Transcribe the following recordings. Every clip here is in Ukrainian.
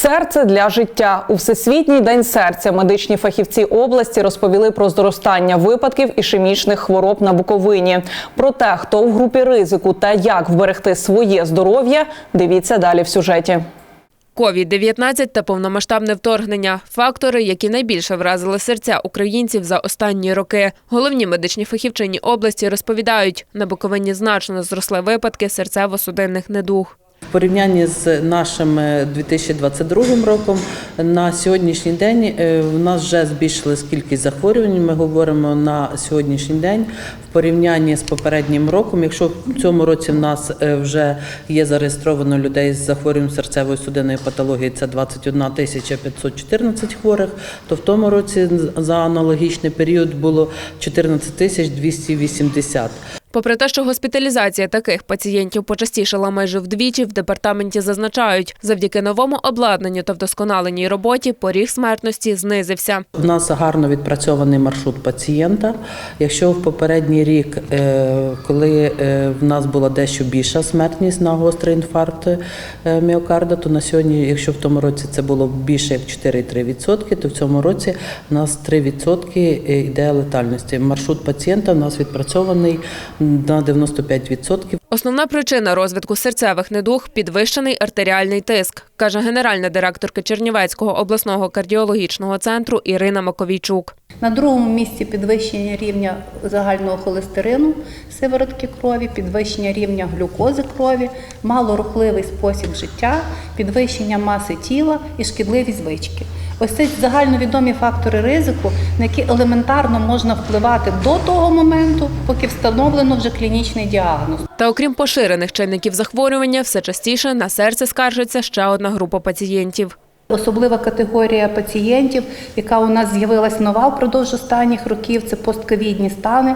Серце для життя у всесвітній день серця медичні фахівці області розповіли про зростання випадків ішемічних хвороб на Буковині. Про те, хто в групі ризику та як вберегти своє здоров'я, дивіться далі в сюжеті. COVID-19 та повномасштабне вторгнення – фактори, які найбільше вразили серця українців за останні роки. Головні медичні фахівчині області розповідають, на Буковині значно зросли випадки серцево-судинних недуг. В порівнянні з нашим е, 2022 роком на сьогоднішній день е, в нас вже збільшилась кількість захворювань. Ми говоримо на сьогоднішній день в порівнянні з попереднім роком. Якщо в цьому році в нас е, вже є зареєстровано людей з захворюванням серцевої судинної патології, це 21 тисяча 514 хворих, то в тому році за аналогічний період було 14 тисяч 280. Попри те, що госпіталізація таких пацієнтів почастішала майже вдвічі, в департаменті зазначають, завдяки новому обладнанню та вдосконаленій роботі поріг смертності знизився. У нас гарно відпрацьований маршрут пацієнта. Якщо в попередній рік, е, коли е, в нас була дещо більша смертність на гострий інфаркт е, міокарда, то на сьогодні, якщо в тому році це було більше як 4,3%, то в цьому році у нас 3% йде летальності. Маршрут пацієнта у нас відпрацьований на 95%. Основна причина розвитку серцевих недуг – підвищений артеріальний тиск, каже генеральна директорка Чернівецького обласного кардіологічного центру Ірина Маковійчук. На другому місці підвищення рівня загального холестерину, сиворотки крові, підвищення рівня глюкози крові, малорухливий спосіб життя, підвищення маси тіла і шкідливі звички. Ось це загальновідомі фактори ризику, на які елементарно можна впливати до того моменту, поки встановлено вже клінічний діагноз. Та окрім поширених чинників захворювання, все частіше на серце скаржиться ще одна група пацієнтів. Особлива категорія пацієнтів, яка у нас з'явилась нова впродовж останніх років, це постковідні стани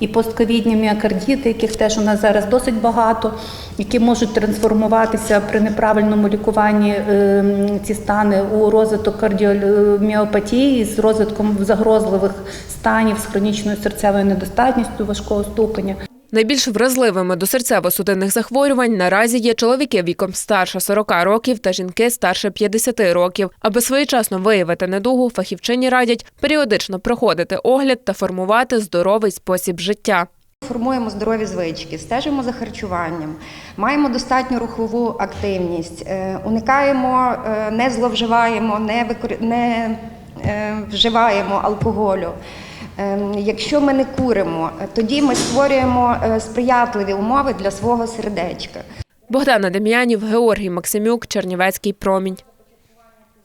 і постковідні міокардіти, яких теж у нас зараз досить багато, які можуть трансформуватися при неправильному лікуванні е, ці стани у розвиток кардіоміопатії з розвитком загрозливих станів з хронічною серцевою недостатністю важкого ступеня. Найбільш вразливими до серцево-судинних захворювань наразі є чоловіки віком старше 40 років та жінки старше 50 років. Аби своєчасно виявити недугу, фахівчині радять періодично проходити огляд та формувати здоровий спосіб життя. Формуємо здорові звички, стежимо за харчуванням, маємо достатню рухову активність, е, уникаємо, е, не зловживаємо, не, не вживаємо алкоголю. Е, Якщо ми не куримо, е, тоді ми створюємо е, сприятливі умови для свого сердечка. Богдана Дем'янів, Георгій Максимюк, Чернівецький промінь.